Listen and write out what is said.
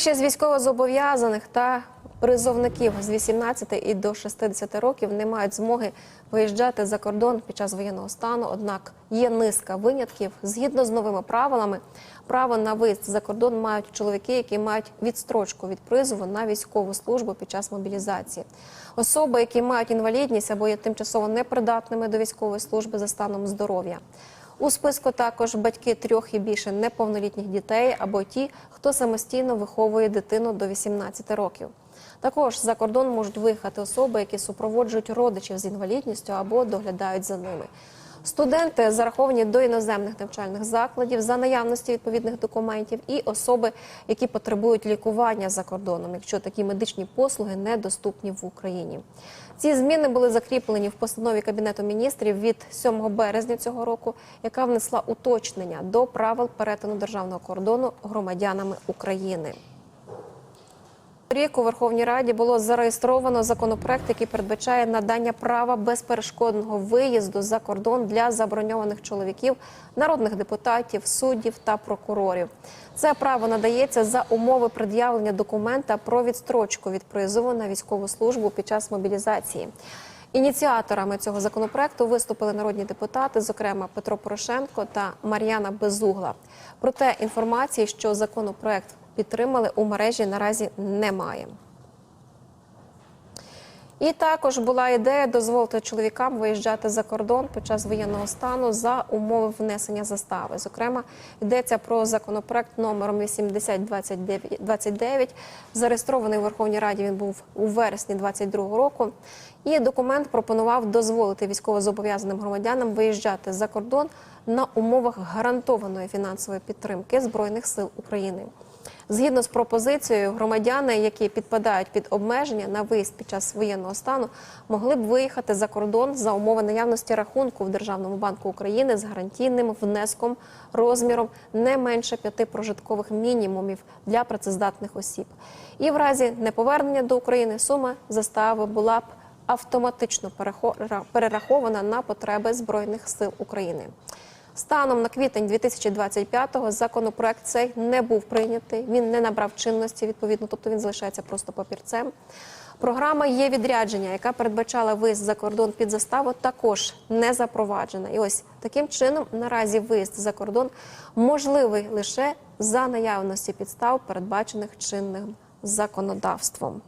Ще з військовозобов'язаних та призовників з 18 і до 60 років не мають змоги виїжджати за кордон під час воєнного стану. Однак є низка винятків. Згідно з новими правилами, право на виїзд за кордон мають чоловіки, які мають відстрочку від призову на військову службу під час мобілізації. Особи, які мають інвалідність або є тимчасово непридатними до військової служби за станом здоров'я. У списку також батьки трьох і більше неповнолітніх дітей або ті, хто самостійно виховує дитину до 18 років. Також за кордон можуть виїхати особи, які супроводжують родичів з інвалідністю або доглядають за ними. Студенти зараховані до іноземних навчальних закладів за наявності відповідних документів, і особи, які потребують лікування за кордоном, якщо такі медичні послуги недоступні в Україні. Ці зміни були закріплені в постанові Кабінету міністрів від 7 березня цього року, яка внесла уточнення до правил перетину державного кордону громадянами України. Рік у Верховній Раді було зареєстровано законопроект, який передбачає надання права безперешкодного виїзду за кордон для заброньованих чоловіків, народних депутатів, суддів та прокурорів. Це право надається за умови пред'явлення документа про відстрочку від призову на військову службу під час мобілізації. Ініціаторами цього законопроекту виступили народні депутати, зокрема Петро Порошенко та Мар'яна Безугла. Проте інформації, що законопроект підтримали у мережі, наразі немає. І також була ідея дозволити чоловікам виїжджати за кордон під час воєнного стану за умови внесення застави. Зокрема, йдеться про законопроект номером 8029, зареєстрований у Верховній Раді. Він був у вересні 2022 року. І документ пропонував дозволити військовозобов'язаним громадянам виїжджати за кордон на умовах гарантованої фінансової підтримки збройних сил України. Згідно з пропозицією, громадяни, які підпадають під обмеження на виїзд під час воєнного стану, могли б виїхати за кордон за умови наявності рахунку в Державному банку України з гарантійним внеском розміром не менше п'яти прожиткових мінімумів для працездатних осіб. І в разі неповернення до України сума застави була б автоматично перерахована на потреби збройних сил України. Станом на квітень 2025-го законопроект цей не був прийнятий. Він не набрав чинності відповідно, тобто він залишається просто папірцем. Програма є відрядження, яка передбачала виїзд за кордон під заставу, також не запроваджена. І ось таким чином наразі виїзд за кордон можливий лише за наявності підстав, передбачених чинним законодавством.